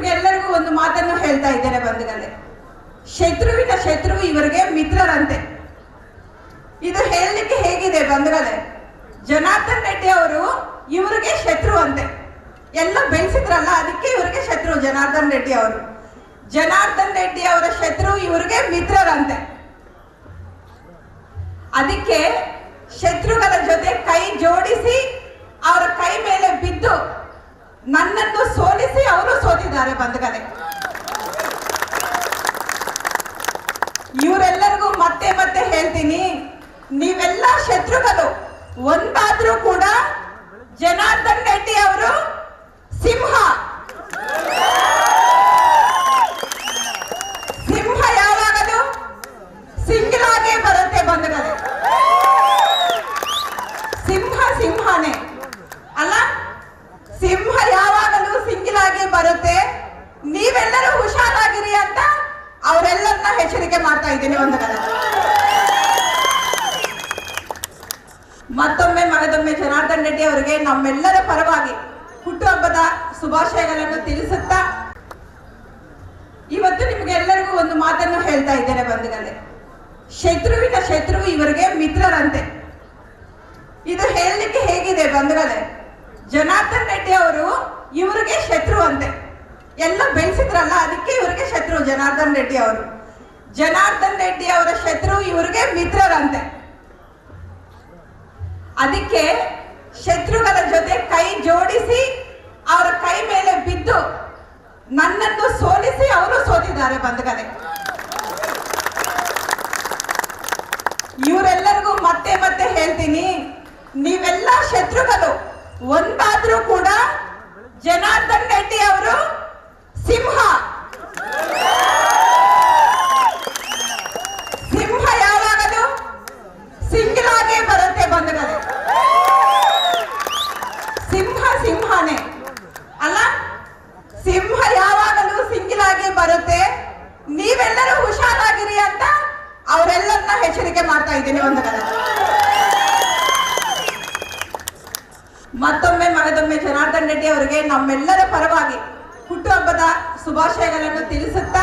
ನಿಮ್ಗೆಲ್ಲರಿಗೂ ಒಂದು ಮಾತನ್ನು ಹೇಳ್ತಾ ಇದ್ದೇನೆ ಬಂಧುಗಳೇ. ಶತ್ರುವಿನ ಶತ್ರು ಇವರಿಗೆ ಮಿತ್ರರಂತೆ. ಇದು ಹೇಳಲಿಕ್ಕೆ ಹೇಗಿದೆ ಬಂಧುಗಳೇ, ಜನಾರ್ದನ್ ರೆಡ್ಡಿ ಅವರು ಇವರಿಗೆ ಶತ್ರು ಅಂತೆ ಎಲ್ಲ ಬೆಳೆಸಿದ್ರಲ್ಲ, ಅದಕ್ಕೆ ಇವರಿಗೆ ಶತ್ರು ಜನಾರ್ದನ್ ರೆಡ್ಡಿ ಅವರು. ಜನಾರ್ದನ್ ರೆಡ್ಡಿ ಅವರ ಶತ್ರು ಇವರಿಗೆ ಮಿತ್ರರಂತೆ. ಅದಕ್ಕೆ ಶತ್ರುಗಳ ಜೊತೆ ಕೈ ಜೋಡಿಸಿ, ಅವರ ಕೈ ಮೇಲೆ ಬಿದ್ದು ನನ್ನನ್ನು ಸೋಲಿಸಿ ಅವರು ಸೋತಿದ್ದಾರೆ ಬಂಧುಗಳೇ ಇವರೆಲ್ಲರಿಗೂ ಮತ್ತೆ ಮತ್ತೆ ಹೇಳ್ತೀನಿ, ನೀವೆಲ್ಲ ಶತ್ರುಗಳು. ಒಂದಾದ್ರೂ ಕೂಡ ಜನಾರ್ದನ್ ರೆಡ್ಡಿ ಅವರು ಸಿಂಹ. ಸಿಂಹ ಯಾವಾಗದು ಸಿಂಗಲ್ ಆಗೇ ಬರುತ್ತೆ ಬಂಧುಗಳೇ ಸಿಂಹ ಸಿಂಹನೇ. ಸಿಂಹ ಯಾವಾಗಲೂ ಸಿಂಗಲ್ ಆಗಿ ಬರುತ್ತೆ. ನೀವೆಲ್ಲರೂ ಹುಷಾರಾಗಿರಿ ಅಂತ ಅವರೆಲ್ಲರನ್ನ ಎಚ್ಚರಿಕೆ ಮಾಡ್ತಾ ಇದ್ದೀನಿ ಒಂದು ಮತ್ತೊಮ್ಮೆ ಮನದೊಮ್ಮೆ ಜನಾರ್ದನ್ ರೆಡ್ಡಿ ಅವರಿಗೆ ನಮ್ಮೆಲ್ಲರ ಪರವಾಗಿ ಹುಟ್ಟುಹಬ್ಬದ ಶುಭಾಶಯಗಳನ್ನು ತಿಳಿಸುತ್ತಾ ಇವತ್ತು ನಿಮಗೆಲ್ಲರಿಗೂ ಒಂದು ಮಾತನ್ನು ಹೇಳ್ತಾ ಇದ್ದೇನೆ ಬಂಧುಗಳೇ ಶತ್ರುವಿನ ಶತ್ರು ಇವರಿಗೆ ಮಿತ್ರರಂತೆ. ಇದು ಹೇಳಲಿಕ್ಕೆ ಹೇಗಿದೆ ಬಂಧುಗಳೇ ಜನಾರ್ದನ್ ರೆಡ್ಡಿ ಅವರು ಇವರಿಗೆ ಶತ್ರು ಅಂತೆ. ಎಲ್ಲ ಬೆಳೆಸಿದ್ರಲ್ಲ ಅದಕ್ಕೆ ಇವರಿಗೆ ಶತ್ರು ಜನಾರ್ದನ್ ರೆಡ್ಡಿ ಅವರು. ಜನಾರ್ದನ್ ರೆಡ್ಡಿ ಅವರ ಶತ್ರು ಇವರಿಗೆ ಮಿತ್ರರಂತೆ ಅದಕ್ಕೆ ಶತ್ರುಗಳ ಜೊತೆ ಕೈ ಜೋಡಿಸಿ, ಅವರ ಕೈ ಮೇಲೆ ಬಿದ್ದು ನನ್ನನ್ನು ಸೋಲಿಸಿ ಅವರು ಸೋತಿದ್ದಾರೆ ಬಂಧುಗಳೇ. ಇವರೆಲ್ಲರಿಗೂ ಮತ್ತೆ ಮತ್ತೆ ಹೇಳ್ತೀನಿ, ನೀವೆಲ್ಲ ಶತ್ರುಗಳು ಒಂದಾದ್ರೂ ಕೂಡ ಜನಾರ್ದನ್ ರೆಡ್ಡಿ ಅವರು ಸಿಂಹ. ಸಿಂಹ ಯಾವಾಗಲೂ ಸಿಂಗಲ್ ಆಗೇ ಬರುತ್ತೆ ಬಂಧುಗಳೇ. ಸಿಂಹ ಸಿಂಹನೇ. ಅಲ್ಲ? ಸಿಂಹ ಯಾವಾಗಲೂ ಸಿಂಗಿಲ್ ಆಗಿ ಬರುತ್ತೆ. ನೀವೆಲ್ಲರೂ ಹುಷಾರಾಗಿರಿ ಅಂತ ಅವರೆಲ್ಲರನ್ನ ಎಚ್ಚರಿಕೆ ಮಾಡ್ತಾ ಇದ್ದೀನಿ ಒಂದು ಕಡೆ ಮತ್ತೊಮ್ಮೆ ಮಗದೊಮ್ಮೆ ಜನಾರ್ದನ್ ರೆಡ್ಡಿ ಅವರಿಗೆ ನಮ್ಮೆಲ್ಲರ ಪರವಾಗಿ ಹುಟ್ಟುಹಬ್ಬದ ಶುಭಾಶಯಗಳನ್ನು ತಿಳಿಸುತ್ತಾ